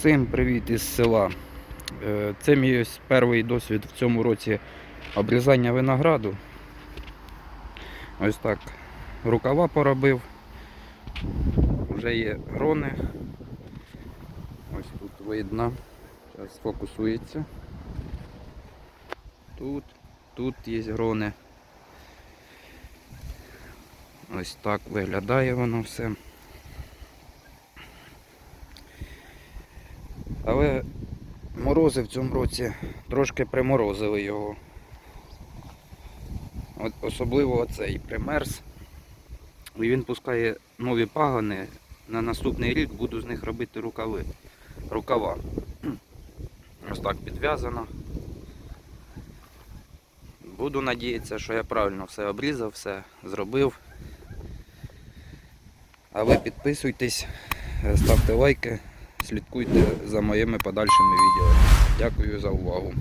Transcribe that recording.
Всім привіт із села. Е, Це мій ось перший досвід в цьому році обрізання винограду. Ось так рукава поробив. Вже є грони. Ось тут видно. Зараз фокусується. Тут, тут є грони. Ось так виглядає воно все. Але морози в цьому році трошки приморозили його. От особливо оцей примерз. І він пускає нові пагони. На наступний рік буду з них робити рукави. Рукава. Ось так підв'язано. Буду надіятися, що я правильно все обрізав, все зробив. А ви підписуйтесь, ставте лайки, слідкуйте за моїми подальшими відео. Дякую за увагу.